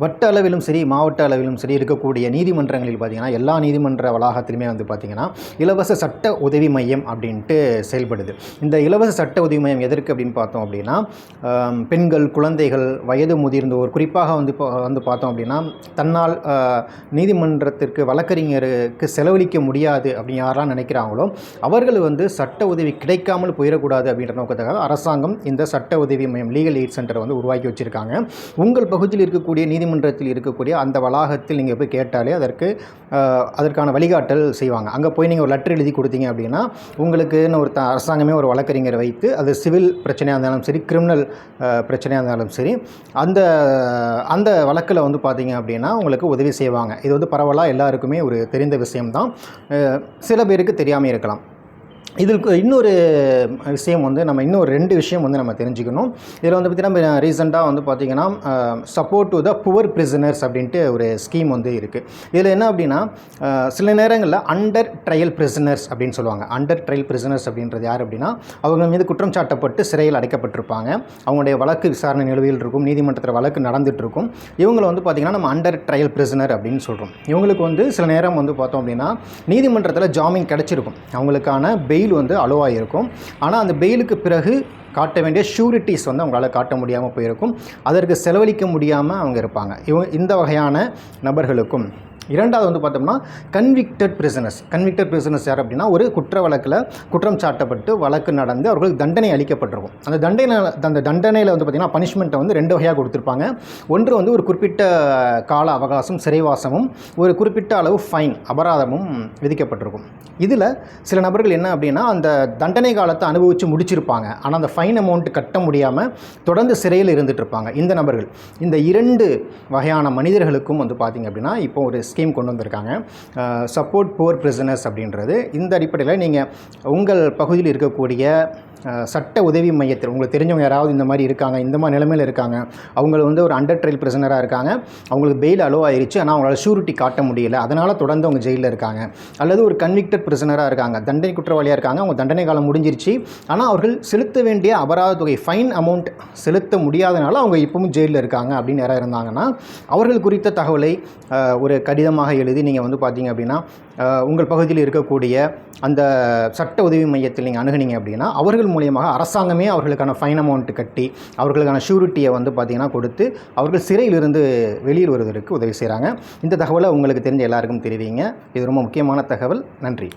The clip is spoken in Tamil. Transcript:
வட்ட அளவிலும் சரி மாவட்ட அளவிலும் சரி இருக்கக்கூடிய நீதிமன்றங்களில் பார்த்திங்கன்னா எல்லா நீதிமன்ற வளாகத்திலுமே வந்து பார்த்திங்கன்னா இலவச சட்ட உதவி மையம் அப்படின்ட்டு செயல்படுது. இந்த இலவச சட்ட உதவி மையம் எதற்கு அப்படின்னு பார்த்தோம் அப்படின்னா பெண்கள் குழந்தைகள் வயது முதிர்ந்தோர் குறிப்பாக வந்து இப்போ வந்து பார்த்தோம் அப்படின்னா தன்னால் நீதிமன்றத்திற்கு வழக்கறிஞருக்கு செலவழிக்க முடியாது அப்படின்னு யாரெல்லாம் நினைக்கிறாங்களோ அவர்கள் வந்து சட்ட உதவி கிடைக்காமல் போயிடக்கூடாது அப்படின்ற நோக்கத்துக்காக அரசாங்கம் இந்த சட்ட உதவி மையம் லீகல் எய்ட் சென்டரை வந்து உருவாக்கி வச்சுருக்காங்க. உங்கள் பகுதியில் இருக்கக்கூடிய நீதி நீதிமன்றத்தில் இருக்கக்கூடிய அந்த வளாகத்தில் நீங்கள் போய் கேட்டாலே அதற்கு அதற்கான வழிகாட்டல் செய்வாங்க. அங்கே போய் நீங்கள் ஒரு லெட்டர் எழுதி கொடுத்தீங்க அப்படின்னா உங்களுக்குன்னு ஒரு த- அரசாங்கமே ஒரு வழக்கறிஞரை வைத்து அது சிவில் பிரச்சனையாக இருந்தாலும் சரி கிரிமினல் பிரச்சனையாக இருந்தாலும் சரி அந்த அந்த வழக்கில் வந்து பார்த்தீங்க அப்படின்னா உங்களுக்கு உதவி செய்வாங்க. இது வந்து பரவலாக எல்லாருக்குமே ஒரு தெரிந்த விஷயம்தான். சில பேருக்கு தெரியாமல் இருக்கலாம். இதில் இன்னொரு விஷயம் வந்து நம்ம இன்னொரு ரெண்டு விஷயம் வந்து நம்ம தெரிஞ்சுக்கணும். இதில் வந்து பார்த்திங்கன்னா ரீசெண்டாக வந்து பார்த்திங்கன்னா support to the poor prisoners அப்படின்ட்டு ஒரு ஸ்கீம் வந்து இருக்குது இதில் என்ன அப்படின்னா சில நேரங்களில் அண்டர் ட்ரையல் பிரிசனர்ஸ் அப்படின்னு சொல்லுவாங்க. அண்டர் ட்ரையல் பிரிசனர்ஸ் அப்படின்றது யார் அப்படின்னா அவங்க மீது குற்றம் சாட்டப்பட்டு சிறையில் அடைக்கப்பட்டிருப்பாங்க. அவங்களுடைய வழக்கு விசாரணை நிலுவையில் இருக்கும் நீதிமன்றத்தில் வழக்கு நடந்துகிட்டு இருக்கும். இவங்களை வந்து பார்த்திங்கன்னா நம்ம அண்டர் ட்ரையல் பிரிசனர் அப்படின்னு சொல்கிறோம் இவங்களுக்கு வந்து சில நேரம் வந்து பார்த்தோம் அப்படின்னா நீதிமன்றத்தில் ஜாமீன் கிடச்சிருக்கும். அவங்களுக்கான பெயில் வந்து அலோவாக இருக்கும் ஆனால் அந்த பெயிலுக்கு பிறகு காட்ட வேண்டிய ஷூரிட்டிஸ் வந்து அவங்களால காட்ட முடியாமல் போயிருக்கும். அதற்கு செலவழிக்க முடியாமல் அவங்க இருப்பாங்க. இவங்க இந்த வகையான நபர்களுக்கும். இரண்டாவது வந்து பார்த்தோம்னா கன்விக்டட் பிரிசனர்ஸ் கன்விக்டட் பிரிசனர்ஸ் யார் அப்படின்னா ஒரு குற்ற வழக்கில் குற்றம் சாட்டப்பட்டு வழக்கு நடந்து அவர்களுக்கு தண்டனை அளிக்கப்பட்டிருக்கும். அந்த தண்டனை அந்த தண்டனையில் வந்து பார்த்திங்கன்னா பனிஷ்மெண்ட்டை வந்து ரெண்டு வகையாக கொடுத்துருப்பாங்க. ஒன்று வந்து ஒரு குறிப்பிட்ட கால அவகாசம் சிறைவாசமும் ஒரு குறிப்பிட்ட அளவு ஃபைன் அபராதமும் விதிக்கப்பட்டிருக்கும். இதில் சில நபர்கள் என்ன அப்படின்னா அந்த தண்டனை காலத்தை அனுபவித்து முடிச்சிருப்பாங்க. ஆனால் அந்த ஃபைன் அமௌண்ட் கட்ட முடியாமல் தொடர்ந்து சிறையில் இருந்துகிட்டு இருப்பாங்க. இந்த நபர்கள். இந்த இரண்டு வகையான மனிதர்களுக்கும் வந்து பார்த்திங்க அப்படின்னா இப்போ ஒரு ஸ்கீம் கொண்டு வந்திருக்காங்க. சப்போர்ட் புவர் பிரிசனர்ஸ் அப்படின்றது. இந்த அடிப்படையில் நீங்கள் உங்கள் பகுதியில் இருக்கக்கூடிய சட்ட உதவி மையத்தில் உங்களுக்கு தெரிஞ்சவங்க யாராவது இந்த மாதிரி இருக்காங்க இந்த மாதிரி நிலைமையில் இருக்காங்க அவங்க வந்து ஒரு அண்டர் ட்ரையல் பிரிசனராக இருக்காங்க அவங்களுக்கு பெயில் அலோ ஆயிடுச்சு ஆனால் அவங்களால ஷூரிட்டி காட்ட முடியல அதனால் தொடர்ந்து அவங்க ஜெயிலில் இருக்காங்க. அல்லது ஒரு கன்விக்டட் பிரிசனராக இருக்காங்க தண்டனை குற்றவாளியாக இருக்காங்க அவங்க தண்டனை காலம் முடிஞ்சிருச்சு ஆனால் அவர்கள் செலுத்த வேண்டிய அபராத தொகை ஃபைன் அமௌண்ட் செலுத்த முடியாதனால அவங்க இப்பவும் ஜெயிலில் இருக்காங்க அப்படின்னு யாராவது இருந்தாங்கன்னா அவர்கள் குறித்த தகவலை ஒரு கடிதமாக எழுதி நீங்கள் வந்து பார்த்தீங்க அப்படின்னா உங்கள் பகுதியில் இருக்கக்கூடிய அந்த சட்ட உதவி மையத்தில் நீங்கள் அணுகுனீங்க அப்படின்னா அவர்கள் மூலியமாக அரசாங்கமே அவர்களுக்கான ஃபைன் அமௌண்ட்டு கட்டி அவர்களுக்கான ஷூரிட்டியை வந்து பார்த்தீங்கன்னா கொடுத்து அவர்கள் சிறையிலிருந்து வெளியில் வருவதற்கு உதவி செய்கிறாங்க இந்த தகவலை உங்களுக்கு தெரிஞ்ச எல்லாருக்கும் தெரிவிங்க. இது ரொம்ப முக்கியமான தகவல். நன்றி.